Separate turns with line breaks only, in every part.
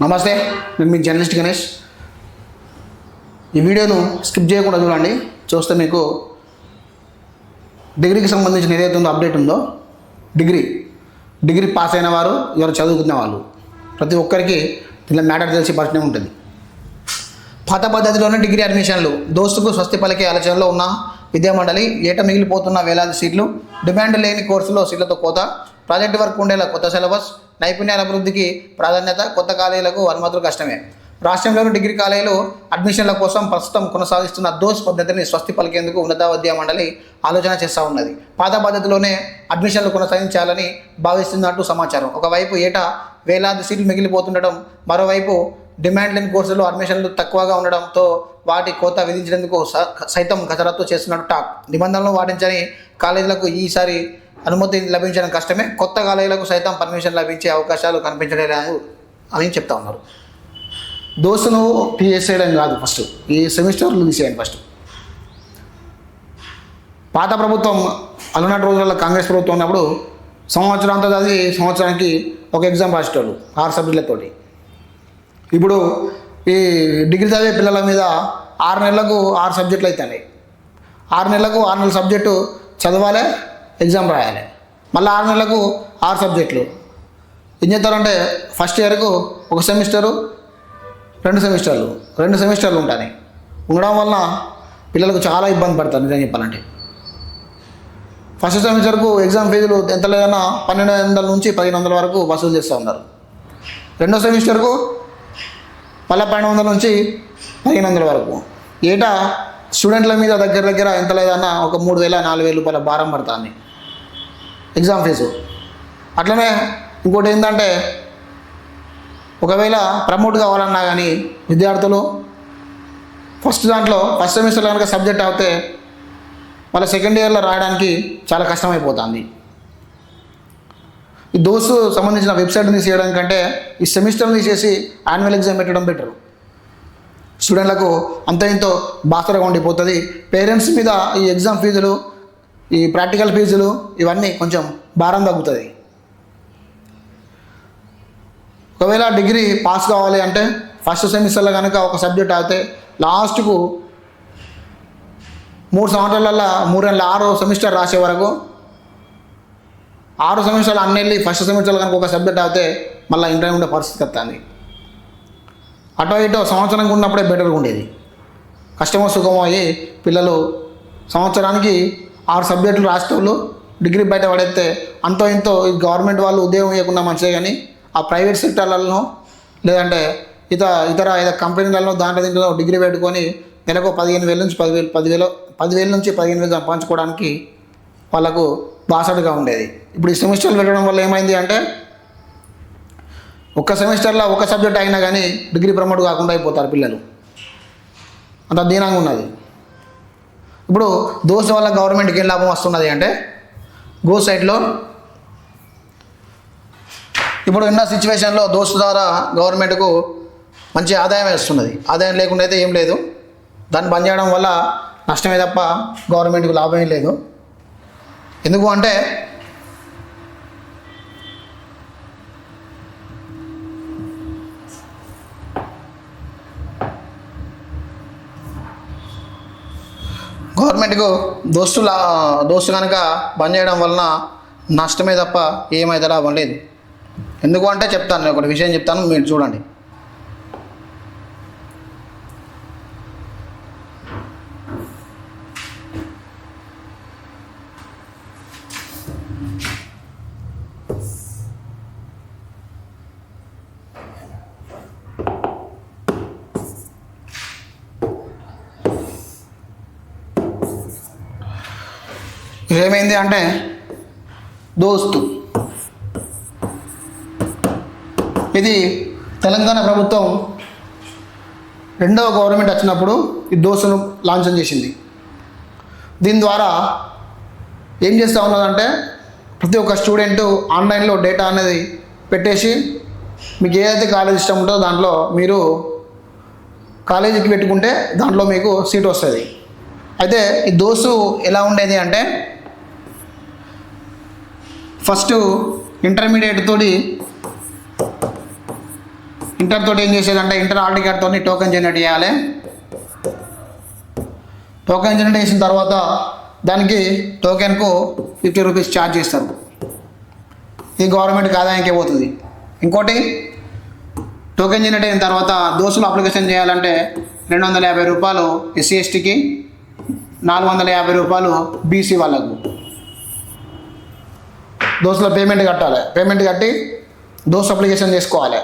నమస్తే నేను మీ జర్నలిస్ట్ గణేష్. ఈ వీడియోను స్కిప్ చేయకుండా చూడండి. చూస్తే మీకు డిగ్రీకి సంబంధించిన ఏదైతే ఉందో అప్డేట్ ఉందో డిగ్రీ. డిగ్రీ పాస్ అయిన వారు ఎవరు చదువుకునే వాళ్ళు ప్రతి ఒక్కరికి దీనిలో మ్యాటర్ తెలిసి పరిచయం ఉంటుంది. పాత పద్ధతిలోనే డిగ్రీ అడ్మిషన్లు దోస్తుకు స్వస్తి పలికే ఆలోచనలో ఉన్న విద్యామండలి ఏట మిగిలిపోతున్న వేలాది సీట్లు డిమాండ్ లేని కోర్సులో సీట్లతో కోత ప్రాజెక్ట్ వర్క్ ఉండేలా కొత్త సిలబస్ నైపుణ్యాల అభివృద్ధికి ప్రాధాన్యత కొత్త కాలేజీలకు అనుమతులు కష్టమే. రాష్ట్రంలోని డిగ్రీ కాలేజీలు అడ్మిషన్ల కోసం ప్రస్తుతం కొనసాగిస్తున్న దోస్ పద్ధతిని స్వస్తి పలికేందుకు ఉన్నత విద్యా మండలి ఆలోచన చేస్తూ ఉన్నది. పాత పద్ధతిలోనే అడ్మిషన్లు కొనసాగించాలని భావిస్తున్నట్టు సమాచారం. ఒకవైపు ఏటా వేలాది సీట్లు మిగిలిపోతుండడం మరోవైపు డిమాండ్ లేని కోర్సులు అడ్మిషన్లు తక్కువగా ఉండడంతో వాటి కోత విధించేందుకు స- సైతం కసరత్తు చేస్తున్నట్టు టాక్. నిబంధనలు పాటించని కాలేజీలకు ఈసారి అనుమతి లభించడం కష్టమే. కొత్త కాలేజీలకు సైతం పర్మిషన్ లభించే అవకాశాలు కనిపించడం లేదు అని చెప్తా ఉన్నారు. దోస్తును తీసేయడం కాదు ఫస్ట్ ఈ సెమిస్టర్లు తీసేయండి ఫస్ట్ పాత ప్రభుత్వం అలనాటి రోజుల్లో కాంగ్రెస్ ప్రభుత్వం ఉన్నప్పుడు సంవత్సరం అంతా చదివి సంవత్సరానికి ఒక ఎగ్జామ్ రాసేటోళ్ళు ఆరు సబ్జెక్టులతోటి. ఇప్పుడు ఈ డిగ్రీ చదివే పిల్లల మీద ఆరు నెలలకు ఆరు సబ్జెక్టులు అవుతున్నాయి ఆరు నెలలకు ఆరు నెలల సబ్జెక్టు చదవాలి ఎగ్జామ్ రాయాలి. మళ్ళీ ఆరు నెలలకు ఆరు సబ్జెక్టులు. ఏం చేస్తారంటే ఫస్ట్ ఇయర్కు ఒక సెమిస్టరు రెండు సెమిస్టర్లు. రెండు సెమిస్టర్లు ఉంటాయి. ఉండడం వలన పిల్లలకు చాలా ఇబ్బంది పడతారు నిజం చెప్పాలంటే. ఫస్ట్ సెమిస్టర్కు ఎగ్జామ్ ఫీజులు ఎంత లేదన్నా పన్నెండు వందల నుంచి పదిహేను వందల వరకు వసూలు చేస్తూ ఉన్నారు. రెండో సెమిస్టర్కు మళ్ళీ పన్నెండు వందల నుంచి పదిహేను వందల వరకు. ఏటా స్టూడెంట్ల మీద దగ్గర దగ్గర ఎంత లేదన్నా ఒక మూడు వేల నాలుగు వేల రూపాయల భారం పడుతుంది. Exam fees. అట్లనే ఇంకోటి ఏంటంటే ఒకవేళ ప్రమోట్ కావాలన్నా కానీ విద్యార్థులు ఫస్ట్ దాంట్లో ఫస్ట్ సెమిస్టర్ కనుక సబ్జెక్ట్ అవుతే మళ్ళీ సెకండ్ ఇయర్లో రాయడానికి చాలా కష్టమైపోతుంది. ఈ దోసు సంబంధించిన వెబ్సైట్ని తీసేయడం కంటే ఈ సెమిస్టర్ని తీసేసి యాన్యువల్ ఎగ్జామ్ పెట్టడం బెటర్. స్టూడెంట్లకు అంత ఇంతో బాసరగా ఉండిపోతుంది. పేరెంట్స్ మీద ఈ ఎగ్జామ్ ఫీజులు ఈ ప్రాక్టికల్ ఫీజులు ఇవన్నీ కొంచెం భారం తగ్గుతుంది. ఒకవేళ డిగ్రీ పాస్ కావాలి అంటే ఫస్ట్ సెమిస్టర్లో కనుక ఒక సబ్జెక్ట్ అయితే లాస్ట్కు మూడు సంవత్సరాలలో మూడు నెలల ఆరు సెమిస్టర్ రాసే వరకు ఆరు సెమిస్టర్లు అన్ని వెళ్ళి ఫస్ట్ సెమిస్టర్లో కనుక ఒక సబ్జెక్ట్ అయితే మళ్ళీ ఇంటర్ ఉండే పరిస్థితి వస్తుంది అటో ఇటో సంవత్సరంగా ఉన్నప్పుడే బెటర్గా ఉండేది. కష్టమో సుఖమో అయ్యి పిల్లలు సంవత్సరానికి ఆరు సబ్జెక్టులు రాష్ట్రంలో డిగ్రీ బయట పడేస్తే అంతో ఇంతో ఈ గవర్నమెంట్ వాళ్ళు ఉద్యోగం ఇవ్వకుండా మంచిదే కానీ ఆ ప్రైవేట్ సెక్టర్లలో లేదంటే ఇతర ఇతర ఏదో కంపెనీలలో దాంట్లో దీంట్లో డిగ్రీ పెట్టుకొని నెలకు పదిహేను వేల నుంచి పదివేలు పదివేలు పదివేల నుంచి పదిహేను వేలు సంపాదించుకోవడానికి వాళ్ళకు బాసడుగా ఉండేది. ఇప్పుడు ఈ సెమిస్టర్లు పెట్టడం వల్ల ఏమైంది అంటే ఒక్క సెమిస్టర్లో ఒక సబ్జెక్ట్ అయినా కానీ డిగ్రీ ప్రమోట్ కాకుండా అయిపోతారు పిల్లలు. అంత దీనంగా ఉన్నది. ఇప్పుడు దోశ వల్ల గవర్నమెంట్కి ఏం లాభం వస్తున్నది అంటే గో సైడ్లో ఇప్పుడు ఉన్న సిచ్యువేషన్లో దోస్తు ద్వారా గవర్నమెంట్కు మంచి ఆదాయం వస్తున్నది. ఆదాయం లేకుండా అయితే ఏం లేదు. దాన్ని బంద్ చేయడం వల్ల నష్టమే తప్ప గవర్నమెంట్కు లాభం ఏం లేదు. ఎందుకు అంటే గవర్నమెంట్కు దోస్తుల దోస్తు కనుక బంద్ చేయడం వలన నష్టమే తప్ప ఏమైతే లాభం లేదు. ఎందుకు అంటే చెప్తాను నేను ఒకటి విషయం చెప్తాను మీరు చూడండి. ఏమైంది అంటే దోస్తు. ఇది తెలంగాణ ప్రభుత్వం రెండవ గవర్నమెంట్ వచ్చినప్పుడు ఈ దోస్తును లాంఛన్ చేసింది. దీని ద్వారా ఏం చేస్తూ ఉన్నదంటే ప్రతి ఒక్క స్టూడెంట్ ఆన్లైన్లో డేటా అనేది పెట్టేసి మీకు ఏదైతే కాలేజ్ ఇష్టం ఉంటుందో దాంట్లో మీరు కాలేజీకి పెట్టుకుంటే దాంట్లో మీకు సీట్ వస్తుంది. అయితే ఈ దోసు ఎలా ఉండేది అంటే ఫస్ట్ ఇంటర్మీడియట్ తోటి ఇంటర్ తోటి ఏం చేసేదంటే ఇంటర్ హాల్ తోటి టోకెన్ జనరేట్ చేయాలి. టోకెన్ జనరేట్ చేసిన తర్వాత దానికి టోకెన్కు ఫిఫ్టీ రూపీస్ ఛార్జ్ చేస్తారు. ఈ గవర్నమెంట్కి ఆదాయానికే పోతుంది. ఇంకోటి టోకెన్ జనరేట్ అయిన తర్వాత దోస్తులు అప్లికేషన్ చేయాలంటే రెండు వందల యాభై రూపాయలు ఎస్సీ ఎస్టీకి నాలుగు వందల యాభై రూపాయలు బీసీ వాళ్ళకు. దోస్తుల పేమెంట్ కట్టాలి. పేమెంట్ కట్టి దోస్త్ అప్లికేషన్ చేసుకోవాలి.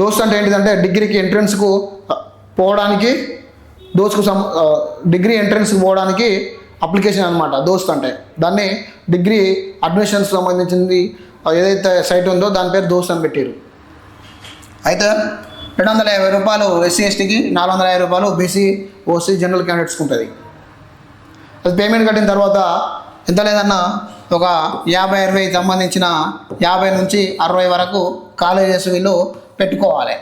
దోస్త్ అంటే ఏంటిదంటే డిగ్రీకి ఎంట్రన్స్కు పోవడానికి దోస్కు సం డిగ్రీ ఎంట్రన్స్కి పోవడానికి అప్లికేషన్ అనమాట దోస్త్ అంటే. దాన్ని డిగ్రీ అడ్మిషన్స్ సంబంధించింది ఏదైతే సైట్ ఉందో దాని పేరు దోస్త్ అని పెట్టారు అయితే రెండు వందల యాభై రూపాయలు ఎస్సీ ఎస్టీకి నాలుగు వందల యాభై రూపాయలు బీసీ ఓసీ జనరల్ క్యాండిడేట్స్కి ఉంటుంది. అది పేమెంట్ కట్టిన తర్వాత ఎంత లేదన్నా ఒక యాభై అరవై సంబంధించిన యాభై నుంచి అరవై వరకు కాలేజెస్ వీళ్ళు పెట్టుకోవాలి.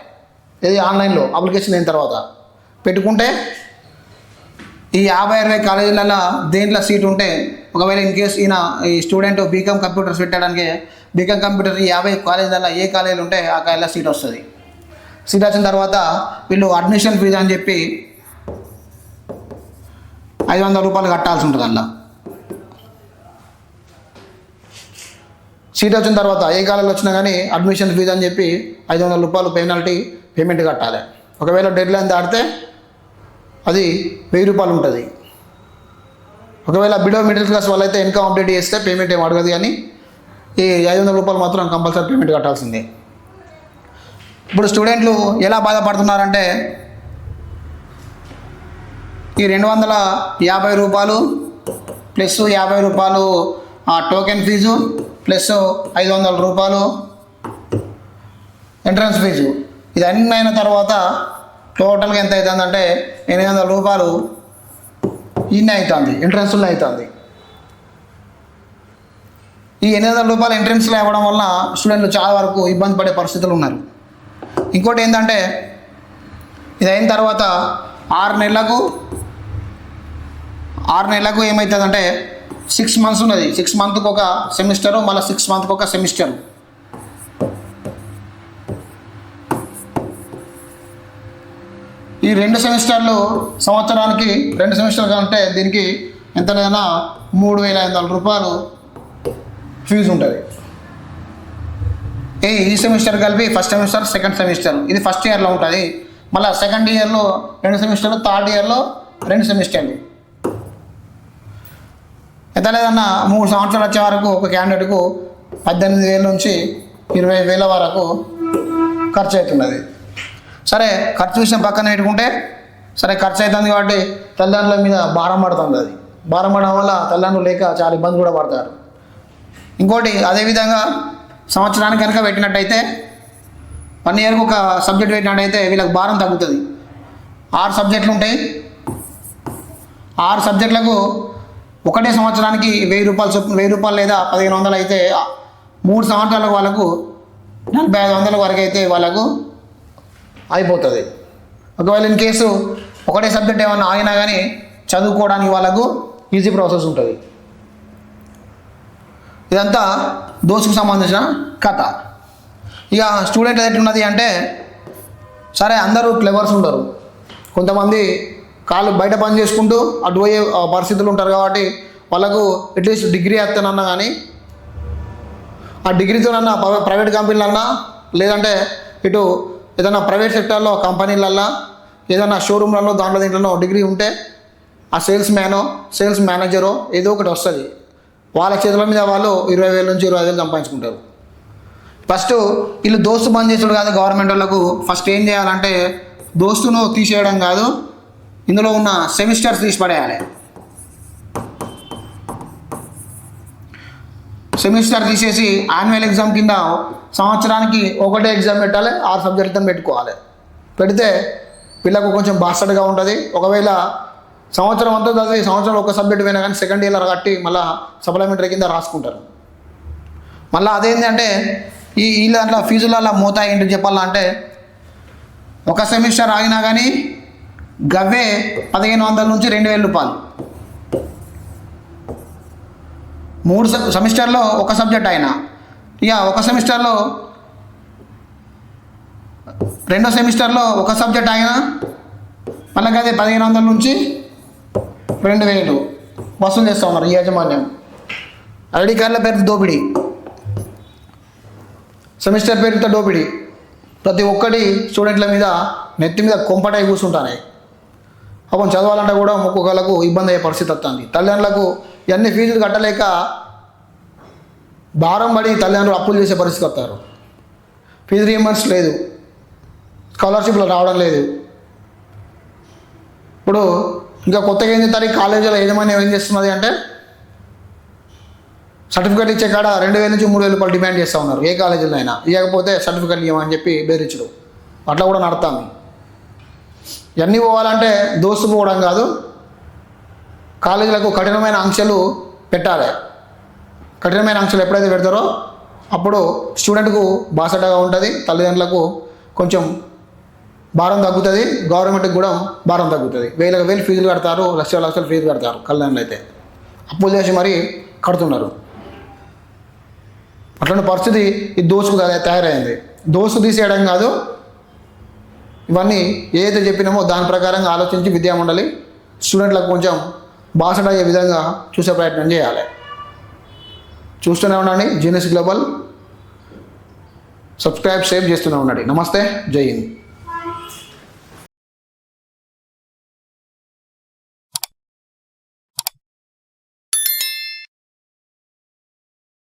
ఇది ఆన్లైన్లో అప్లికేషన్ అయిన తర్వాత. పెట్టుకుంటే ఈ యాభై అరవై కాలేజీలలో దేంట్లో సీట్ ఉంటే ఒకవేళ ఇన్ కేస్ ఈయన ఈ స్టూడెంట్ బీకామ్ కంప్యూటర్స్ పెట్టడానికి బీకామ్ కంప్యూటర్ ఈ యాభై కాలేజీలలో ఏ కాలేజీలు ఉంటే ఆ కాలేజీలో సీట్ వస్తుంది. సీట్ వచ్చిన తర్వాత వీళ్ళు అడ్మిషన్ ఫీజు అని చెప్పి ఐదు వందల రూపాయలు కట్టాల్సి ఉంటుంది అందులో సీట్ వచ్చిన తర్వాత ఏ కాలంలో వచ్చినా కానీ అడ్మిషన్ ఫీజు అని చెప్పి ఐదు వందల రూపాయలు పెనాల్టీ పేమెంట్ కట్టాలి. ఒకవేళ డెడ్ లైన్ దాటితే అది వెయ్యి రూపాయలు ఉంటుంది. ఒకవేళ బిడో మిడిల్ క్లాస్ వాళ్ళైతే ఇన్కమ్ అప్డేట్ చేస్తే పేమెంట్ ఏం అడగదు కానీ ఈ ఐదు వందల రూపాయలు మాత్రం కంపల్సరీ పేమెంట్ కట్టాల్సిందే. ఇప్పుడు స్టూడెంట్లు ఎలా బాధపడుతున్నారంటే ఈ రెండు వందల యాభై రూపాయలు ప్లస్ యాభై రూపాయలు టోకెన్ ఫీజు ప్లస్ ఐదు వందల రూపాయలు ఎంట్రన్స్ ఫీజు. ఇది అన్నీ అయిన తర్వాత టోటల్గా ఎంత అవుతుందంటే ఎనిమిది వందల రూపాయలు ఇన్ని అవుతుంది ఎంట్రన్స్లో అవుతుంది. ఈ ఎనిమిది వందల రూపాయలు ఎంట్రన్స్లో ఇవ్వడం వల్ల స్టూడెంట్లు చాలా వరకు ఇబ్బంది పడే పరిస్థితులు ఉన్నారు. ఇంకోటి ఏంటంటే ఇది అయిన తర్వాత ఆరు నెలలకు ఆరు నెలలకు ఏమవుతుందంటే సిక్స్ మంత్స్ ఉన్నది. సిక్స్ మంత్కి ఒక సెమిస్టరు మళ్ళీ సిక్స్ మంత్కి ఒక సెమిస్టర్. ఈ రెండు సెమిస్టర్లు సంవత్సరానికి రెండు సెమిస్టర్లు అంటే దీనికి ఎంతనైనా మూడు వేల ఐదు వందల రూపాయలు ఫీజు ఉంటుంది. ఏ ఈ సెమిస్టర్ కలిపి ఫస్ట్ సెమిస్టర్ సెకండ్ సెమిస్టర్ ఇది ఫస్ట్ ఇయర్లో ఉంటుంది. మళ్ళీ సెకండ్ ఇయర్లో రెండు సెమిస్టర్లు థర్డ్ ఇయర్లో రెండు సెమిస్టర్లు. ఎంత లేదన్నా మూడు సంవత్సరాలు వచ్చే వరకు ఒక క్యాండిడేట్కు పద్దెనిమిది వేల నుంచి ఇరవై వేల వరకు ఖర్చు అవుతున్నది. సరే ఖర్చు విషయం పక్కన పెట్టుకుంటే సరే ఖర్చు అవుతుంది కాబట్టి తల్లిదండ్రుల మీద భారం పడుతుంది అది. భారం పడడం వల్ల తల్లిదండ్రులు లేక చాలా ఇబ్బంది కూడా పడతారు. ఇంకోటి అదేవిధంగా సంవత్సరానికి కనుక పెట్టినట్టయితే వన్ ఇయర్కి ఒక సబ్జెక్ట్ పెట్టినట్టయితే వీళ్ళకి భారం తగ్గుతుంది. ఆరు సబ్జెక్టులు ఉంటాయి. ఆరు సబ్జెక్టులకు ఒకటే సంవత్సరానికి వెయ్యి రూపాయలు చొప్పున వెయ్యి రూపాయలు లేదా పదిహేను వందలు అయితే మూడు సంవత్సరాలకు వాళ్ళకు నలభై ఐదు వందల వరకు అయితే వాళ్ళకు అయిపోతుంది. ఒకవేళ ఇన్ కేసు ఒకటే సబ్జెక్ట్ ఏమన్నా ఆగినా కానీ చదువుకోవడానికి వాళ్ళకు ఈజీ ప్రాసెస్ ఉంటుంది. ఇదంతా దోసుకు సంబంధించిన కథ. ఇక స్టూడెంట్ ఎట్లున్నది అంటే సరే అందరూ క్లెవర్స్ ఉండరు. కొంతమంది కాళ్ళు బయట పని చేసుకుంటూ అటు పోయే ఆ, పరిస్థితులు ఉంటారు కాబట్టి వాళ్ళకు అట్లీస్ట్ డిగ్రీ వేస్తానన్నా కానీ ఆ డిగ్రీతోనన్నా ప్ర- ప్రైవేట్ కంపెనీలన్నా లేదంటే ఇటు ఏదైనా ప్రైవేట్ సెక్టార్లో కంపెనీలల్లో ఏదైనా షోరూమ్లలో దాంట్లో దీంట్లో డిగ్రీ ఉంటే ఆ సేల్స్ మ్యానో సేల్స్ మేనేజరో ఏదో ఒకటి వస్తుంది. వాళ్ళ చేతుల మీద వాళ్ళు ఇరవై వేల నుంచి ఇరవై వేలు సంపాదించుకుంటారు. ఫస్ట్ వీళ్ళు దోస్తు బంద్ చేసుడు కాదు గవర్నమెంట్ వాళ్ళకు. ఫస్ట్ ఏం చేయాలంటే దోస్తును తీసేయడం కాదు ఇందులో ఉన్న సెమిస్టర్స్ తీసి పడేయాలి. సెమిస్టర్ తీసేసి యాన్యువల్ ఎగ్జామ్ కింద సంవత్సరానికి ఒకటే ఎగ్జామ్ పెట్టాలి ఆరు సబ్జెక్టులతో పెట్టుకోవాలి. పెడితే పిల్లకు కొంచెం బాస్టర్డ్గా ఉంటుంది. ఒకవేళ సంవత్సరం అంతా చదివి సంవత్సరం ఒక సబ్జెక్ట్ పోయినా కానీ సెకండ్ ఇయర్ కట్టి మళ్ళీ సప్లిమెంటరీ కింద రాసుకుంటారు. మళ్ళీ అదేంటంటే ఈ ఈ దాంట్లో ఫీజులలో మోతా ఏంటి చెప్పాలంటే ఒక సెమిస్టర్ ఆగినా కానీ గవ్వే పదిహేను వందల నుంచి రెండు వేల రూపాయలు. మూడు సెమిస్టర్లో ఒక సబ్జెక్ట్ అయినా. ఇక ఒక సెమిస్టర్లో రెండో సెమిస్టర్లో ఒక సబ్జెక్ట్ ఆయన మళ్ళీ అదే పదిహేను వందల నుంచి రెండు వేలు. వసూలు చేస్తూ ఉన్నారు ఈ యాజమాన్యం. ఐడి కార్డుల పేరు దోపిడీ. సెమిస్టర్ పేరుతో దోపిడీ. ప్రతి ఒక్కటి స్టూడెంట్ల మీద నెత్తి మీద కొంపటై కూర్చుంటాయి పాపం చదవాలంటే కూడా ఒక్కొక్కళ్ళకు ఇబ్బంది అయ్యే పరిస్థితి వస్తుంది. తల్లిదండ్రులకు ఇవన్నీ ఫీజులు కట్టలేక భారం పడి తల్లిదండ్రులు అప్పులు చేసే పరిస్థితి వస్తారు. ఫీజు రీఎంబర్స్ లేదు. స్కాలర్షిప్లు రావడం లేదు. ఇప్పుడు ఇంకా కొత్తగా ఏం చేస్తారు? కాలేజీలో యజమాన్యం ఏం చేస్తున్నది అంటే సర్టిఫికేట్ ఇచ్చే కాడ రెండు వేల నుంచి మూడు వేల రూపాయలు డిమాండ్ చేస్తూ ఉన్నారు. ఏ కాలేజీలో అయినా. ఇవ్వకపోతే సర్టిఫికేట్ ఇవ్వమని చెప్పి బెదిరించడు. అట్లా కూడా నడతాము ఇవన్నీ పోవాలంటే దోస్తు పోవడం కాదు. కాలేజీలకు కఠినమైన ఆంక్షలు పెట్టాలి. కఠినమైన ఆంక్షలు ఎప్పుడైతే పెడతారో అప్పుడు స్టూడెంట్కు బాసటగా ఉంటుంది తల్లిదండ్రులకు కొంచెం భారం తగ్గుతుంది గవర్నమెంట్కి కూడా భారం తగ్గుతుంది. వేలకు వేలు ఫీజులు కడతారు లక్షల లక్షలు ఫీజులు కడతారు కళ్యాణ్లు అయితే. అప్పులు చేసి మరీ కడుతున్నారు. అట్లాంటి పరిస్థితి ఈ దోసుకు తయారైంది. దోసు తీసేయడం కాదు ఇవన్నీ ఏదైతే చెప్పినామో దాని ప్రకారంగా ఆలోచించి విద్యామండలి స్టూడెంట్లకు కొంచెం బాసట అయ్యే విధంగా చూసే ప్రయత్నం చేయాలి. చూస్తూనే ఉండండి. జీనియస్ గ్లోబల్ సబ్స్క్రైబ్ సేవ్ చేస్తూనే ఉండండి. నమస్తే. జై హింద్.